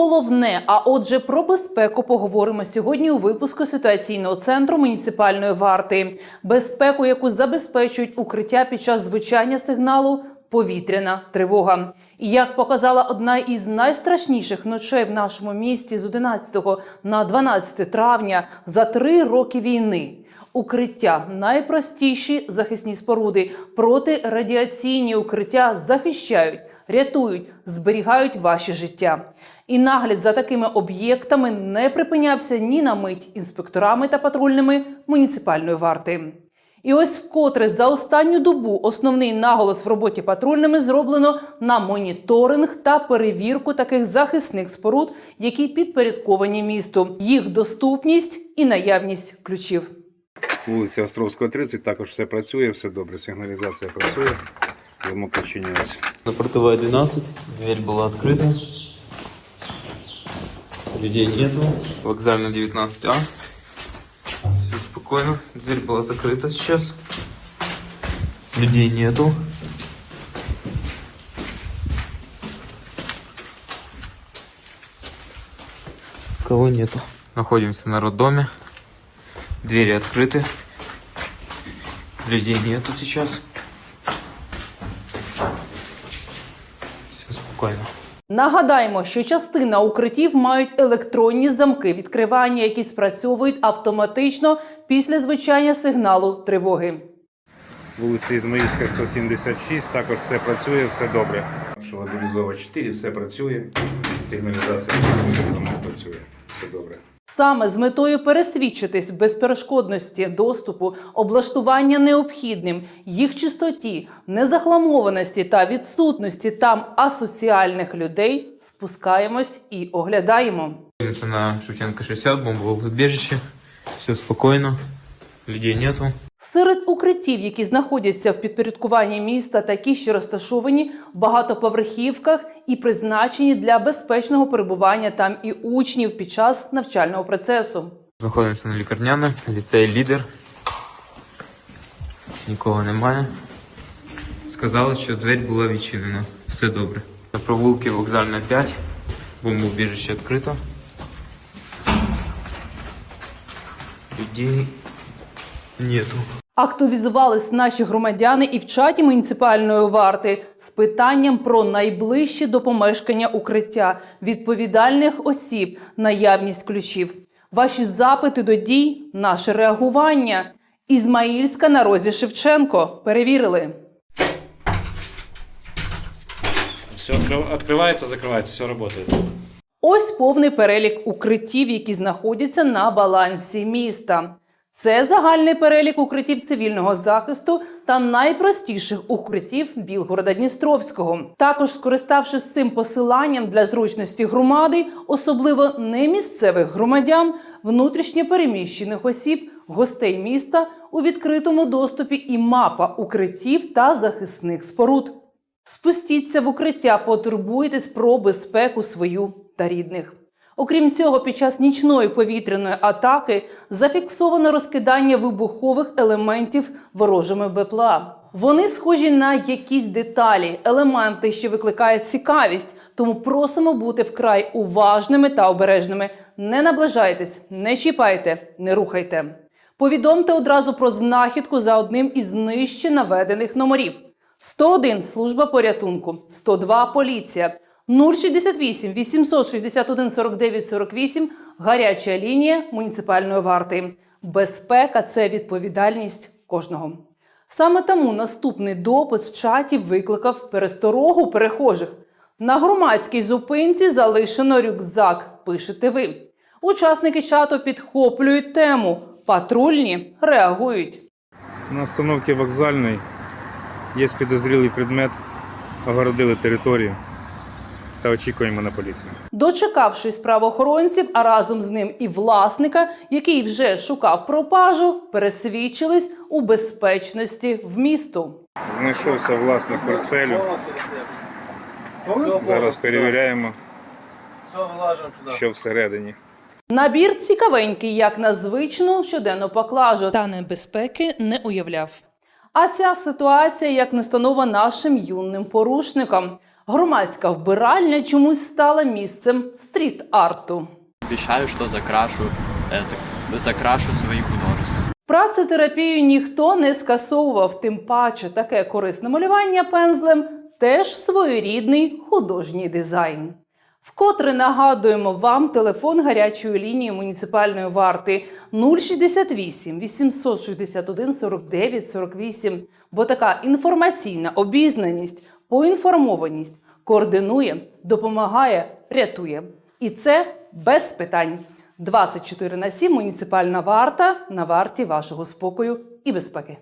головне, а отже, про безпеку поговоримо сьогодні у випуску ситуаційного центру муніципальної варти. Безпеку, яку забезпечують укриття під час звучання сигналу повітряна тривога. І як показала одна із найстрашніших ночей в нашому місті з 11 на 12 травня за три роки війни. Укриття найпростіші захисні споруди, протирадіаційні укриття захищають, рятують, зберігають ваші життя. І нагляд за такими об'єктами не припинявся ні на мить інспекторами та патрульними муніципальної варти. І ось вкотре за останню добу основний наголос в роботі патрульними зроблено на моніторинг та перевірку таких захисних споруд, які підпорядковані місту, їх доступність і наявність ключів. Вулиця Островського, 30, також все працює, все добре. Сигналізація працює, замок відчиняється. На Портовая 12, дверь была открыта. Людей нету. Вокзальная 19А. Все спокойно. Дверь была закрыта сейчас. Людей нету. Кого нету? Находимся на роддоме. Двери открыты. Людей нету сейчас. Все. Нагадаємо, що частина укриттів мають електронні замки відкривання, які спрацьовують автоматично після звучання сигналу тривоги. Вулиця Ізмаїльська, 176, також все працює, все добре. Шалабілізова 4, все працює. Сигналізація сама замок працює, все добре. Саме з метою пересвідчитись безперешкодності доступу, облаштування необхідним, їх чистоті, незахламованості та відсутності там асоціальних людей спускаємось і оглядаємо. Це на Шевченка 60, бомбове. Все спокойно. Людей нету. Серед укриттів, які знаходяться в підпорядкуванні міста, такі, що розташовані в багатоповерхівках і призначені для безпечного перебування там і учнів під час навчального процесу. Знаходимося на лікарняному, ліцей лідер. Нікого немає. Сказали, що двері була відчинена. Все добре. На провулки вокзальна 5. Бомбоубіжище відкрито. Людей нету. Активізувались наші громадяни і в чаті муніципальної варти з питанням про найближчі до помешкання укриття, відповідальних осіб, наявність ключів. Ваші запити до дій, наше реагування. Ізмаїльська на розі Шевченко. Перевірили. Все открывается, закрывается, все работает. Ось повний перелік укриттів, які знаходяться на балансі міста. Це загальний перелік укриттів цивільного захисту та найпростіших укриттів Білгорода Дністровського. Також, скориставшись цим посиланням для зручності громади, особливо не місцевих громадян, внутрішньо переміщених осіб, гостей міста у відкритому доступі і мапа укриттів та захисних споруд. Спустіться в укриття, потурбуйтесь про безпеку свою та рідних. Окрім цього, під час нічної повітряної атаки зафіксовано розкидання вибухових елементів ворожими БПЛА. Вони схожі на якісь деталі, елементи, що викликають цікавість, тому просимо бути вкрай уважними та обережними. Не наближайтесь, не чіпайте, не рухайте. Повідомте одразу про знахідку за одним із нижче наведених номерів. 101 – служба порятунку, 102 – поліція, 068 861 49 48 – гаряча лінія муніципальної варти. Безпека – це відповідальність кожного. Саме тому наступний допис в чаті викликав пересторогу перехожих. На громадській зупинці залишено рюкзак, пишете ви. Учасники чату підхоплюють тему. Патрульні реагують. На остановці вокзальної є підозрілий предмет, огородили територію та очікуємо на поліцію. Дочекавшись правоохоронців, а разом з ним і власника, який вже шукав пропажу, пересвідчились у безпечності в місту. Знайшовся власник портфелю. Зараз перевіряємо, що всередині. Набір цікавенький, як на звичну щоденну поклажу, та небезпеки не уявляв. А ця ситуація як настанова нашим юним порушникам. Громадська вбиральня чомусь стала місцем стріт-арту. Обещаю, что закрашу это, закрашу свои художества. Працетерапію ніхто не скасовував, тим паче таке корисне малювання пензлем теж своєрідний художній дизайн. Вкотре нагадуємо вам телефон гарячої лінії муніципальної варти 068 861 49 48, бо така інформаційна обізнаність, поінформованість координує, допомагає, рятує. І це без питань. 24 на 7 муніципальна варта на варті вашого спокою і безпеки.